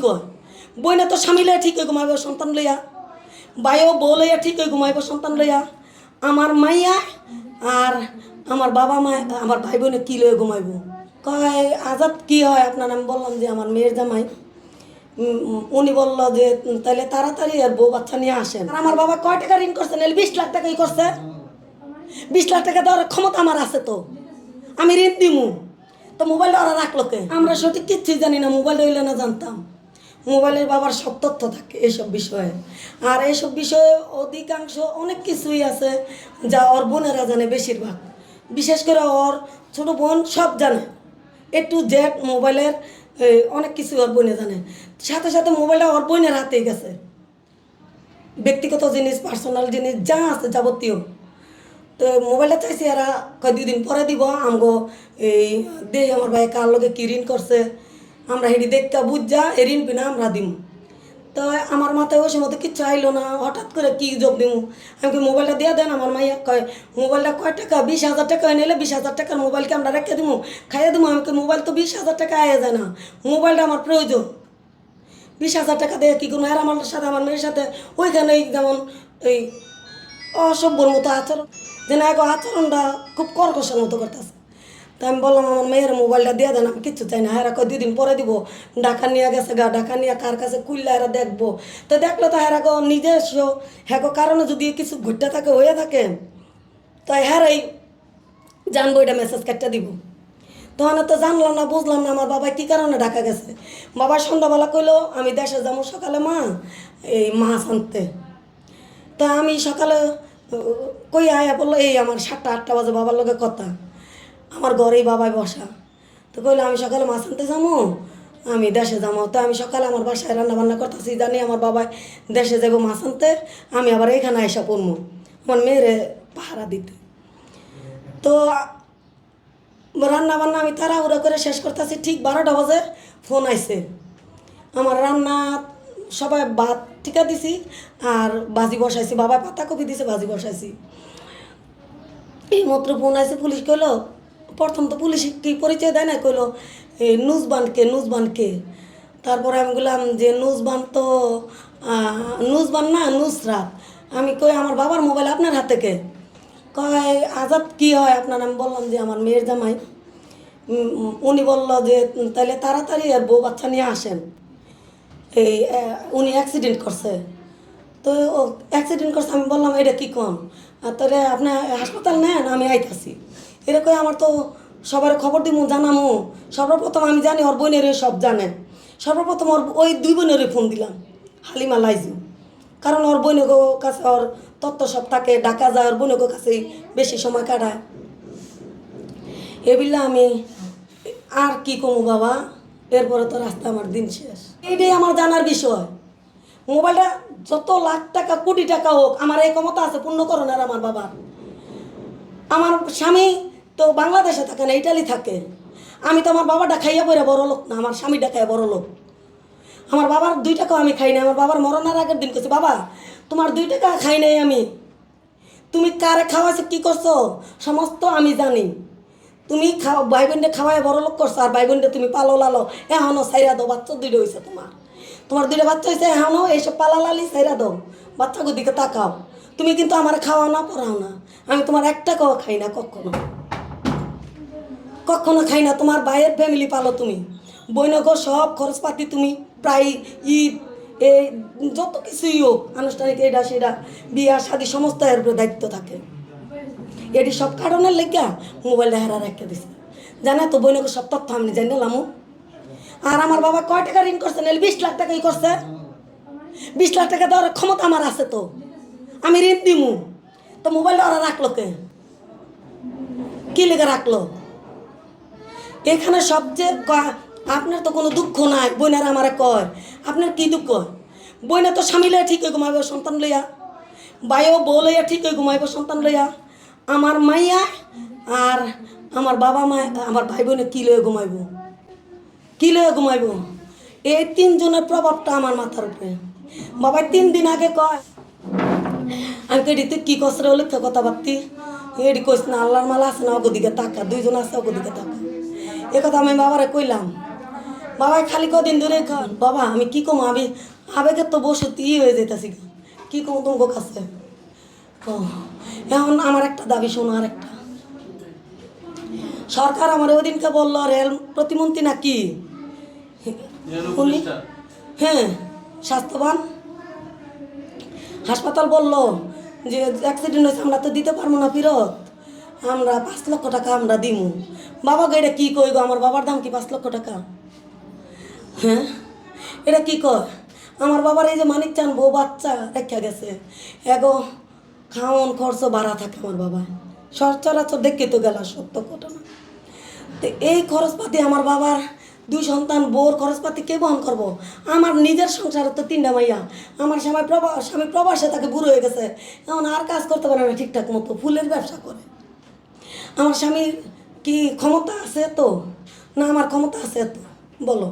ঠিক বইনে তো স্বামী লইয়া ঠিক ঘুমাইব, সন্তান লইয়া। বাইও বউ লইয়া ঠিক ঘুমাইব, সন্তান লইয়া। আমার মাইয়া আর আমার বাবা মা, আমার ভাই বোনে কী লয়ে ঘুমাইব? কয়, আজাদ কি হয়? আপনার আমি বললাম যে আমার মেয়ের জামাই। উনি বলল যে তাহলে তাড়াতাড়ি আর বউ বাচ্চা নিয়ে আসেন। আর আমার বাবা কয় টাকা ঋণ করছে? নাহলে বিশ লাখ টাকাই করছে। বিশ লাখ টাকা দেওয়ার ক্ষমতা আমার আছে তো। আমি ঋণ দিমু। তো মোবাইলটা ওরা রাখল কে? আমরা সঠিক কিচ্ছুই জানি না মোবাইল হইলে না জানতাম। মোবাইলের বাবার সব তথ্য থাকে এইসব বিষয়ে। আর এইসব বিষয়ে অধিকাংশ অনেক কিছুই আছে যা ওর বোনেরা জানে বেশিরভাগ। বিশেষ করে ওর ছোট বোন সব জানে। এ টু জেড মোবাইলের অনেক কিছু ওর বোনে জানে। সাথে সাথে মোবাইলটা ওর বোনের হাতেই গেছে। ব্যক্তিগত জিনিস, পার্সোনাল জিনিস, যা আছে যাবতীয়। তো মোবাইলটা চাইছি এরা কয় দুই দিন পরে দিব, আমগো এই দেই আমার ভাই কার লগে কি ঋণ করছে। আমরা হেডি দেখতে বুঝা এ ঋণ পিনা আমরা দিম। তো আমার মাথায় ওই সময় কিচ্ছু আইলো না হঠাৎ করে কি দিমু? আমি কি মোবাইলটা দিয়ে দেন আমার মাইয়া কয় মোবাইলটা কয় টাকা? বিশ হাজার টাকা নিলে বিশ হাজার টাকার মোবাইলকে আমরা রেখে দিমু। খাইয়ে দিমু আমি কই, মোবাইল তো বিশ হাজার টাকা আয়া যায় না। মোবাইলটা আমার প্রয়োজন। বিশ হাজার টাকা দিয়ে কী করব আর আমার সাথে আমার মেয়ের সাথে? ওইখানেই যেমন এই অসভ্যর মতো আচরণ। যে না আচরণটা খুব কর্কশের মতো করতেছে। তাই আমি বললাম, আমার মেয়ের মোবাইলটা দিয়ে দেন, আমি কিচ্ছু চাই না। হেরা কয়, দুদিন পরে দিব। ঢাকা নিয়ে গেছে গা ঢাকা নিয়ে কার কাছে কুইল্লা এরা দেখব। তো দেখল তো হেরা গো নিজস্ব হ্যাঁ কারণে যদি কিছু ঘুরতে থাকে, হয়ে থাকে, তো হেরাই জানব, এটা মেসেজ কাটটা দিব। তখন তো জানলাম না, বুঝলাম না আমার বাবা কি কারণে ঢাকা গেছে। বাবা সন্ধ্যাবেলা কইলো, আমি দেশে যাব সকালে মা, এই মাছ আনতে। তা আমি সকালে কই আয়া বলল, এই আমার সাতটা, আটটা বাজে বাবার লগে কথা। আমার ঘরেই বাবাই বসা। তো কইলো, আমি সকালে মাছ আনতে যাব আমি দেশে যাব তো আমি সকালে আমার বাসায় রান্না বান্না করতেছি, জানি আমার বাবাই দেশে যাব মাছ আনতে, আমি আবার এখানে আইসা পড়ব আমার মেয়েরে পাহারা দিতে। তো রান্না বান্না আমি তাড়াহুড়া করে শেষ করতেছি, ঠিক বারোটা বাজে ফোন আইছে। আমার রান্না সবাই ভাত ঠিকা দিছি, আর ভাজি বসাইছি বাবা পাতাকপি দিছে ভাজি বসাইছি। এই মাত্র ফোন আইছে, পুলিশ কইলো প্রথম তো পুলিশ কি পরিচয় দেয় না, কইলো এই নুজবানকে নুজবানকে। তারপরে আমি বললাম যে, নুজবান তো নুজবান না, নুসরাত। আমি কই, আমার বাবার মোবাইল আপনার হাতে কে? কয়, আজাদ, কি হয়? আপনার আমি বললাম যে, আমার মেয়ের জামাই। উনি বলল যে তাহলে তাড়াতাড়ি আর বউ বাচ্চা নিয়ে আসেন। এই উনি অ্যাক্সিডেন্ট করছে। তো অ্যাক্সিডেন্ট করছে, আমি বললাম, এটা কী কম আর তাহলে আপনি হাসপাতাল নেন, আমি আইতাছি। এরকম আমার তো সবার খবর দিব জানামো। সর্বপ্রথম আমি জানি ওর বোনের সব জানে। সর্বপ্রথম ওর ওই দুই বোনের ফোন দিলাম। হালিমা লাইজু কারণ ওর বোনের কাছে ওর তত্ত্ব সব থাকে, ডাকা যায়, ওর বোনের কাছেই বেশি সময় কাটায়। এবিল্লা আমি, আর কি কমু বাবা? এরপরে তো রাস্তা আমার দিন শেষ। এইটাই আমার জানার বিষয়। মোবাইলটা যত লাখ টাকা, কোটি টাকা হোক, আমার এই ক্ষমতা আছে, পূর্ণ পূর্ণকরণের আমার বাবার আমার স্বামী তো বাংলাদেশে থাকে না, ইটালি থাকে। আমি তো আমার বাবাটা খাইয়া পড়ে বড় লোক না, আমার স্বামীটা খাইয়া বড় লোক। আমার বাবার দুই টাকাও আমি খাই না আমার বাবার মরণের আগের দিন করছি বাবা, তোমার দুই টাকা খাই নাই আমি। তুমি কারে খাওয়াইছো, কি করছ? সমস্ত আমি জানি। তুমি খাও ভাই বোনটা খাওয়াই বড় লোক করছ, আর ভাই বোনটা তুমি পালো লালো, এখনও সাইরা দাও, বাচ্চা দুইটা হয়েছে তোমার। তোমার দুইটা বাচ্চা হয়েছে এখনও এইসব পালা লালি সাইরা দাও। বাচ্চাগুর দিকে তাকাও। তুমি কিন্তু আমার খাওয়াও না, পড়াও না। আমি তোমার এক টাকাও খাই না কখনো। কখনো খাই না, তোমার ভাইয়ের ফ্যামিলি পালো তুমি। বৈনগর সব খরচপাতি তুমি, প্রায় ঈদ এই যত কিছুই হোক, আনুষ্ঠানিক এটা সেটা, বিয়া, শাদি, সমস্ত এর উপরে দায়িত্ব থাকে। এটি সব কারণের লেগা মোবাইলটা হেরা রেখে দিছে। জানা তো বৈনগর সব তথ্য আমি জানি লামু আর আমার বাবা কয় টাকা ঋণ করছে নাহলে বিশ লাখ টাকাই করছে। বিশ লাখ টাকা দেওয়ার ক্ষমতা আমার আছে তো। আমি ঋণ দিমু। তো মোবাইলটা ওরা রাখল কে? কি লেগে রাখল? এখানে সবচেয়ে আপনার তো কোনো দুঃখ নাই, বোনেরা আমারে কয়। আপনার কি দুঃখ? বইনে তো স্বামী ঠিক হয়ে ঘুমাইব, সন্তান লইয়া। বাইও বউ লইয়া ঠিক হয়ে ঘুমাইব, সন্তান লইয়া। আমার মাইয়া আর আমার বাবা মা, আমার ভাই বোনে কী লইয়া ঘুমাইব? কী লইয়া ঘুমাইব? এই তিনজনের প্রভাবটা আমার মাথার উপরে। বাবা তিন দিন আগে কয়, আমি কেডি তুই কি কষ্ট হলে কথা ভাবতি এডি কইস, না, আল্লাহর মালা আছে না অগদিকে তাকা, দুইজন আছে অগদিকে তাকা। এ কথা আমি বাবারে কইলাম। বাবা খালি কদিন ধরে বাবা আমি কি কম? আমি আবেগের তো বসে ই হয়ে যেতেছি কি কম তোমার কাছে? ও এখন আমার একটা দাবি শোনো আর একটা। সরকার আমার ওই দিনকে বলল রেল প্রতিমন্ত্রী নাকি হ্যাঁ স্বাস্থ্যবান। হাসপাতাল বলল যে অ্যাক্সিডেন্ট হয়েছে আমরা তো দিতে পারব না ফেরত। আমরা পাঁচ লক্ষ টাকা আমরা দিমু। বাবাকে এটা কী কই গো আমার বাবার দাম কি পাঁচ লক্ষ টাকা? হ্যাঁ? এটা কী কয়? আমার বাবার এই যে মানিক চান বউ বাচ্চা রেখা গেছে। এগো খাওয়ন খরচ বাড়া থাকে আমার বাবা। সচরাচর দেখে তো গেল, সত্য ঘটনা তো এই খরচপাতি আমার বাবার দুই সন্তান বোর খরচপাতি কে বহন করব? আমার নিজের সংসারে তো তিনটা মাইয়া। আমার স্বামী প্রবাস স্বামী প্রবাসে তাকে বুড়ো হয়ে গেছে। এখন আর কাজ করতে পারে না ঠিকঠাক মতো, ফুলের ব্যবসা করে। আমার স্বামীর কি ক্ষমতা আছে তো না আমার ক্ষমতা আছে তো বলো।